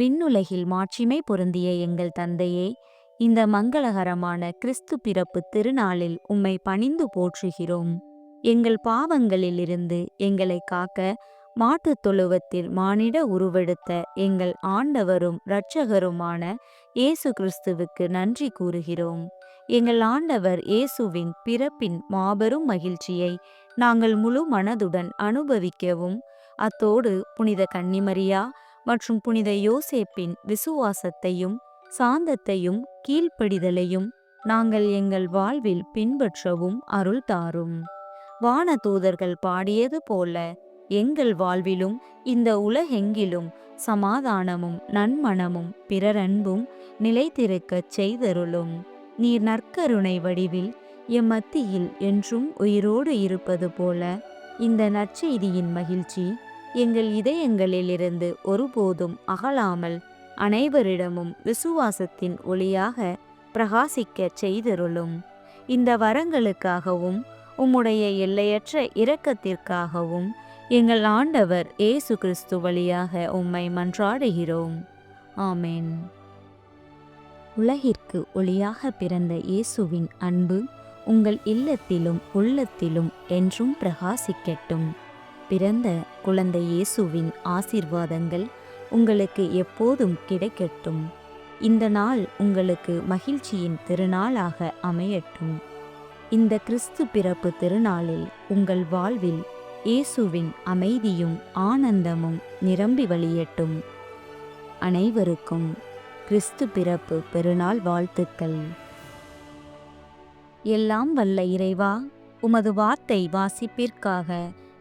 விண்ணுலகில் மாட்சிமை பொருந்திய எங்கள் தந்தையே இந்த மங்களகரமான கிறிஸ்து பிறப்பு திருநாளில் உம்மை பணிந்து போற்றுகிறோம். எங்கள் பாவங்களிலிருந்து எங்களை காக்க மாட்டுத் தொழுவத்தில் மானிட உருவெடுத்த எங்கள் ஆண்டவரும் இரட்சகருமான இயேசு கிறிஸ்துவுக்கு நன்றி கூறுகிறோம். எங்கள் ஆண்டவர் இயேசுவின் பிறப்பின் மாபெரும் மகிழ்ச்சியை நாங்கள் முழு மனதுடன் அனுபவிக்கவும் அத்தோடு புனித கன்னிமரியா மற்றும் புனித யோசேப்பின் விசுவாசத்தையும் சாந்தத்தையும் கீழ்ப்படிதலையும் நாங்கள் எங்கள் வாழ்வில் பின்பற்றவும் அருள் தாரும். வானதூதர்கள் பாடியது போல எங்கள் வாழ்விலும் இந்த உலகெங்கிலும் சமாதானமும் நன்மணமும் பிறரன்பும் நிலைத்திருக்கச் செய்தருளும். நீர் நற்கருணை வடிவில் எம்மத்தியில் என்றும் உயிரோடு இருப்பது போல இந்த நற்செய்தியின் மகிழ்ச்சி எங்கள் இதயங்களிலிருந்து ஒருபோதும் அகலாமல் அனைவரிடமும் விசுவாசத்தின் ஒளியாக பிரகாசிக்கச் செய்தருளும். இந்த வரங்களுக்காகவும் உம்முடைய எல்லையற்ற இரக்கத்திற்காகவும் எங்கள் ஆண்டவர் இயேசு கிறிஸ்து வழியாக உம்மை மன்றாடுகிறோம். ஆமேன். உலகிற்கு ஒளியாக பிறந்த இயேசுவின் அன்பு உங்கள் இல்லத்திலும் உள்ளத்திலும் என்றும் பிரகாசிக்கட்டும். பிறந்த குழந்தை இயேசுவின் ஆசீர்வாதங்கள் உங்களுக்கு எப்போதும் கிடைக்கட்டும். இந்த நாள் உங்களுக்கு மகிழ்ச்சியின் திருநாளாக அமையட்டும். இந்த கிறிஸ்து பிறப்பு திருநாளில் உங்கள் வாழ்வில் இயேசுவின் அமைதியும் ஆனந்தமும் நிரம்பி வழியட்டும். அனைவருக்கும் கிறிஸ்து பிறப்பு பெருநாள் வாழ்த்துக்கள். எல்லாம் வல்ல இறைவா உமது வார்த்தை வாசிப்பிற்காக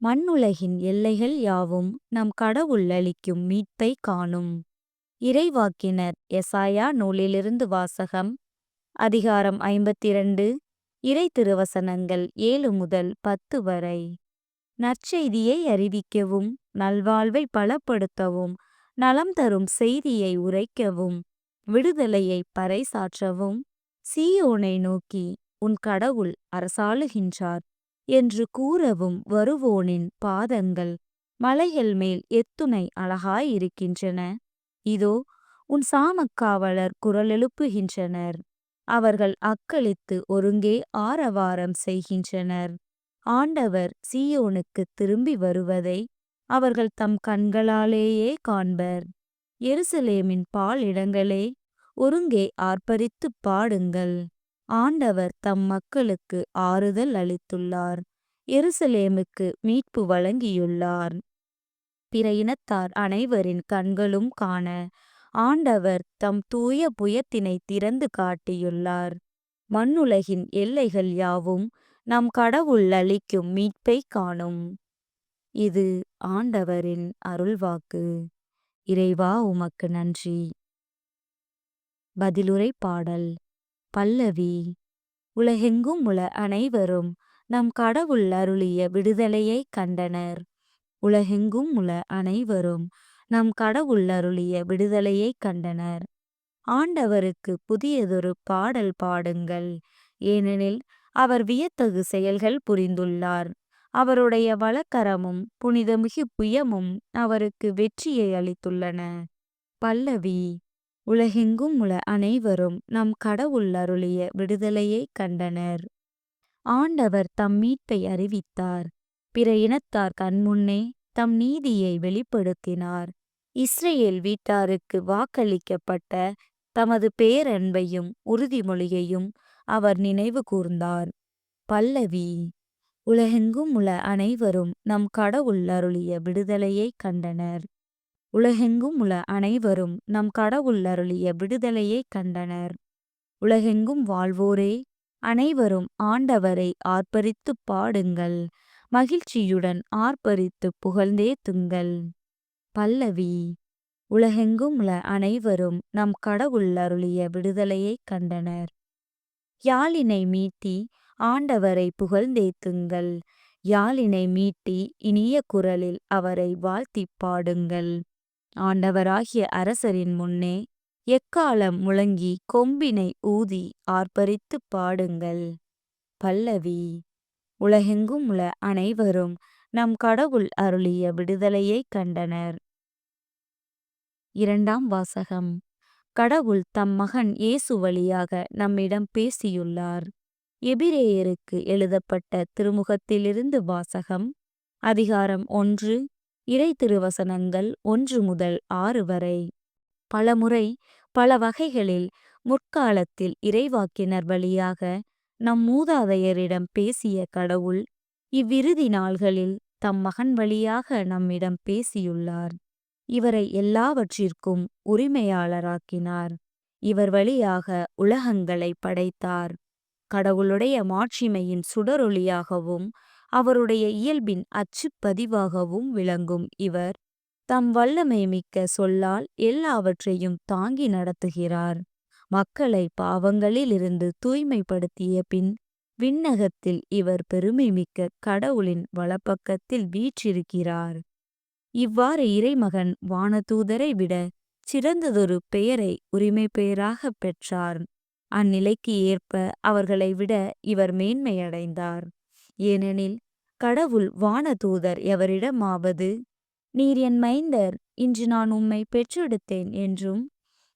மண்ணுலகின் எல்லைகள் யாவும் நம் கடவுள் அளிக்கும் மீட்பை காணும். இறைவாக்கினர் எசாயா நூலிலிருந்து வாசகம் அதிகாரம் ஐம்பத்திரண்டு இறை திருவசனங்கள் ஏழு முதல் பத்து வரை. நற்செய்தியை அறிவிக்கவும் நல்வாழ்வை பலப்படுத்தவும் நலம் தரும் செய்தியை உரைக்கவும் விடுதலையை பறைசாற்றவும் சீயோனை நோக்கி உன் கடவுள் அரசாளுகின்றார். என்று கூறவும் வருவோனின் பாதங்கள் மலைகள் மேல் எத்துணை அழகாயிருக்கின்றன. இதோ உன் சாமக்காவலர் குரலெழுப்புகின்றனர். அவர்கள் அக்களித்து ஒருங்கே ஆரவாரம் செய்கின்றனர். ஆண்டவர் சீயோனுக்கு திரும்பி வருவதை அவர்கள் தம் கண்களாலேயே காண்பர். எருசலேமின் பாலிடங்களே ஒருங்கே ஆர்ப்பரித்துப் பாடுங்கள். ஆண்டவர் தம் மக்களுக்கு ஆறுதல் அளித்துள்ளார். எருசலேமுக்கு மீட்பு வழங்கியுள்ளார். பிற இனத்தார் அனைவரின் கண்களும் காண ஆண்டவர் தம் தூய புயத்தினை திறந்து காட்டியுள்ளார். மண்ணுலகின் எல்லைகள் யாவும் நம் கடவுள் அளிக்கும் மீட்பை காணும். இது ஆண்டவரின் அருள்வாக்கு. இறைவா உமக்கு நன்றி. பதிலுரை பாடல். பல்லவி உலகெங்கும் உள்ள அனைவரும் நம் கடவுள் அருளிய விடுதலையை கண்டனர். உலகெங்கும் உள்ள அனைவரும் நம் கடவுள் அருளிய விடுதலையை கண்டனர். ஆண்டவருக்கு புதியதொரு பாடல் பாடுங்கள். ஏனெனில் அவர் வியத்தகு செயல்கள் புரிந்துள்ளார். அவருடைய வழக்கரமும் புனிதமிகு புயமும் அவருக்கு வெற்றியை அளித்துள்ளன. பல்லவி உலகெங்கும் உள்ள அனைவரும் நம் கடவுள் அருளிய விடுதலையை கண்டனர். ஆண்டவர் தம் மீட்பை அறிவித்தார். பிற இனத்தார் கண்முன்னே தம் நீதியை வெளிப்படுத்தினார். இஸ்ரேல் வீட்டாருக்கு வாக்களிக்கப்பட்ட தமது பேரன்பையும் உறுதிமொழியையும் அவர் நினைவு கூர்ந்தார். பல்லவி உலகெங்கும் உள்ள அனைவரும் நம் கடவுள் அருளிய விடுதலையை கண்டனர். உலகெங்கும் உள்ள அனைவரும் நம் கடவுள் அருளிய விடுதலையை கண்டனர் உலகெங்கும் வாழ்வோரே அனைவரும் ஆண்டவரை ஆர்ப்பரித்து பாடுங்கள் மகிழ்ச்சியுடன் ஆர்ப்பரித்து புகழ்ந்தேத்துங்கள் பல்லவி உலகெங்கும் உள்ள அனைவரும் நம் கடவுள் அருளிய விடுதலையைக் கண்டனர். யாழினை மீட்டி ஆண்டவரை புகழ்ந்தேத்துங்கள். யாழினை மீட்டி இனிய குரலில் அவரை வாழ்த்திப் பாடுங்கள். ஆண்டவராகிய அரசரின் முன்னே எக்காலம் முழங்கி கொம்பினை ஊதி ஆர்ப்பரித்துப் பாடுங்கள். பல்லவி உலகெங்கும் உள்ள அனைவரும் நம் கடவுள் அருளிய விடுதலையைக் கண்டனர். இரண்டாம் வாசகம் கடவுள் தம் மகன் இயேசு வழியாக நம்மிடம் பேசியுள்ளார். எபிரேயருக்கு எழுதப்பட்ட திருமுகத்திலிருந்து வாசகம் அதிகாரம் ஒன்று இறை திருவசனங்கள் ஒன்று முதல் ஆறு வரை. பலமுறை பல வகைகளில் முற்காலத்தில் இறைவாக்கினர் வழியாக நம் மூதாதையரிடம் பேசிய கடவுள் இவ்விறுதி நாள்களில் தம் மகன் வழியாக நம்மிடம் பேசியுள்ளார். இவரை எல்லாவற்றிற்கும் உரிமையாளராக்கினார். இவர் வழியாக உலகங்களைப் படைத்தார். கடவுளுடைய மாட்சிமையின் சுடரொளியாகவும் அவருடைய இயல்பின் அச்சுப் பதிவாகவும் விளங்கும் இவர் தம் வல்லமை மிக்க சொல்லால் எல்லாவற்றையும் தாங்கி நடத்துகிறார். மக்களை பாவங்களிலிருந்து தூய்மைப்படுத்திய பின் விண்ணகத்தில் இவர் பெருமை மிக்க கடவுளின் வலப்பக்கத்தில் வீற்றிருக்கிறார். இவ்வாறு இறைமகன் வானதூதரை விட சிறந்ததொரு பெயரை உரிமை பெயராகப் பெற்றார். அந்நிலைக்கு ஏற்ப அவர்களை விட இவர் மேன்மையடைந்தார். ஏனெனில் கடவுள் வானதூதர் எவரிடமாவது நீர் என் மைந்தர் இன்று நான் உம்மைப் பெற்றெடுத்தேன் என்றும்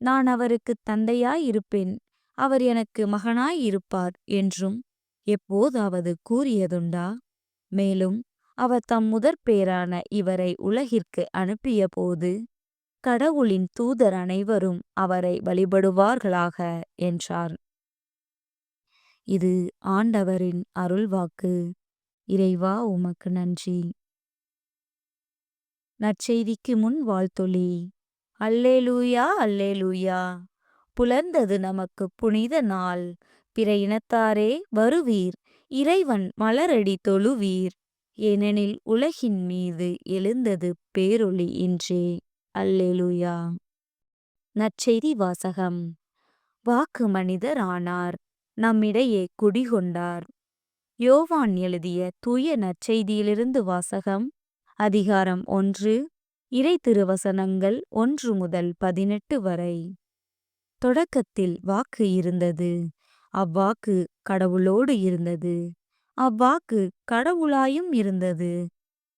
நான் அவருக்குத் தந்தையாயிருப்பேன் அவர் எனக்கு மகனாயிருப்பார் என்றும் எப்போதாவது கூறியதுண்டா? மேலும் அவர் தம் முதற்பேறான இவரை உலகிற்கு அனுப்பியபோது கடவுளின் தூதர் அனைவரும் அவரை வழிபடுவார்களாக என்றார். இது ஆண்டவரின் அருள்வாக்கு. இறைவா உமக்கு நன்றி. நற்செய்திக்கு முன் வாழ்த்தொலி அல்லேலூயா அல்லேலூயா. புலர்ந்தது நமக்குப் புனித நாள். பிற இனத்தாரே வருவீர். இறைவன் மலரடி தொழுவீர். ஏனெனில் உலகின் மீது எழுந்தது பேரொளி இன்றே அல்லேலூயா. நற்செய்தி வாசகம். வாக்கு மனிதர் ஆனார். நம்மிடையே குடிகொண்டார். யோவான் எழுதிய தூய நற்செய்தியிலிருந்து வாசகம் அதிகாரம் ஒன்று இறை திருவசனங்கள் ஒன்று முதல் பதினெட்டு வரை. தொடக்கத்தில் வாக்கு இருந்தது. அவ்வாக்கு கடவுளோடு இருந்தது. அவ்வாக்கு கடவுளாயும் இருந்தது.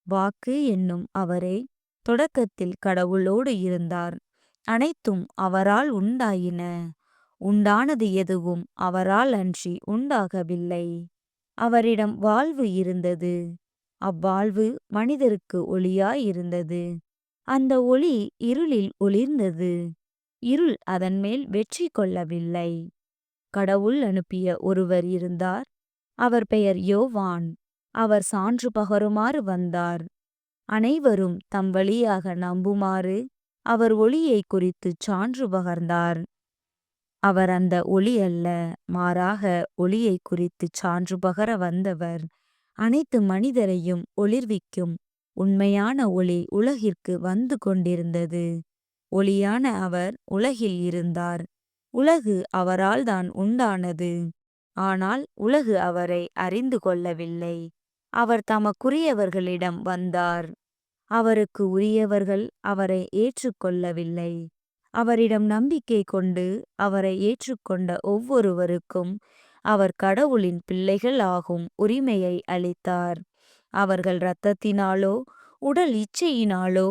வாக்கு என்னும் அவரே தொடக்கத்தில் கடவுளோடு இருந்தார். அனைத்தும் அவரால் உண்டாயின. உண்டானது எதுவும் அவரால் அன்றி உண்டாகவில்லை. அவரிடம் வாழ்வு இருந்தது. அவ்வாழ்வு மனிதருக்கு ஒளியாயிருந்தது. அந்த ஒளி இருளில் ஒளிர்ந்தது. இருள் அதன்மேல் வெற்றி கொள்ளவில்லை. கடவுள் அனுப்பிய ஒருவர் இருந்தார். அவர் பெயர் யோவான். அவர் சான்று பகருமாறு வந்தார். அனைவரும் தம் வழியாக நம்புமாறு அவர் ஒளியை குறித்துச் சான்று பகர்ந்தார். அவர் அந்த ஒளி அல்ல மாறாக ஒளியை குறித்துச் சான்று பகர வந்தவர். அனைத்து மனிதரையும் ஒளிர்விக்கும் உண்மையான ஒளி உலகிற்கு வந்து கொண்டிருந்தது. ஒளியான அவர் உலகில் இருந்தார். உலகு அவரால் தான் உண்டானது. ஆனால் உலகு அவரை அறிந்து கொள்ளவில்லை. அவர் தமக்குரியவர்களிடம் வந்தார். அவருக்கு உரியவர்கள் அவரை ஏற்றுக்கொள்ளவில்லை அவரிடம் நம்பிக்கை கொண்டு அவரை ஏற்றுக்கொண்ட ஒவ்வொருவருக்கும் அவர் கடவுளின் பிள்ளைகள் ஆகும் உரிமையை அளித்தார். அவர்கள் இரத்தத்தினாலோ உடல் இச்சையினாலோ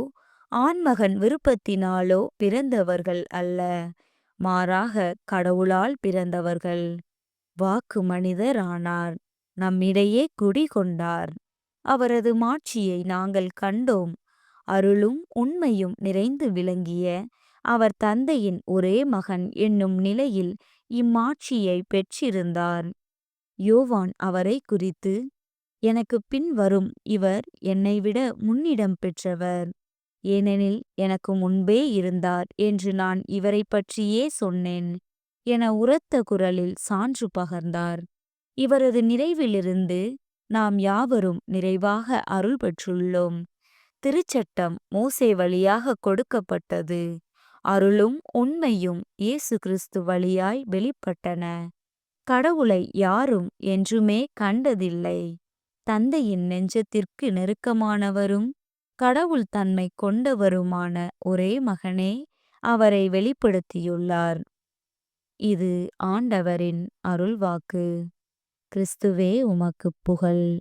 ஆண்மகன் விருப்பத்தினாலோ பிறந்தவர்கள் அல்ல. மாறாக கடவுளால் பிறந்தவர்கள். வாக்கு மனிதர் ஆனார் நம்மிடையே குடிகொண்டார். அவரது மாட்சியை நாங்கள் கண்டோம். அருளும் உண்மையும் நிறைந்து விளங்கிய அவர் தந்தையின் ஒரே மகன் என்னும் நிலையில் இம்மாட்சியை பெற்றிருந்தார். யோவான் அவரை குறித்து எனக்கு பின் வரும் இவர் என்னைவிட முன்னிடம் பெற்றவர். ஏனெனில் எனக்கு முன்பே இருந்தார் என்று நான் இவரை பற்றியே சொன்னேன் என உரத்த குரலில் சான்று பகர்ந்தார். இவரது நிறைவிலிருந்து நாம் யாவரும் நிறைவாக அருள் பெற்றுள்ளோம். திருச்சட்டம் மோசே வழியாக கொடுக்கப்பட்டது. அருளும் உண்மையும் இயேசு கிறிஸ்து வழியாய் வெளிப்பட்டன. கடவுளை யாரும் என்றுமே கண்டதில்லை. தந்தையின் நெஞ்சத்திற்கு நெருக்கமானவரும் கடவுள் தன்மை கொண்டவருமான ஒரே மகனே அவரை வெளிப்படுத்தியுள்ளார். இது ஆண்டவரின் அருள்வாக்கு. கிறிஸ்துவே உமக்குப் புகழ்.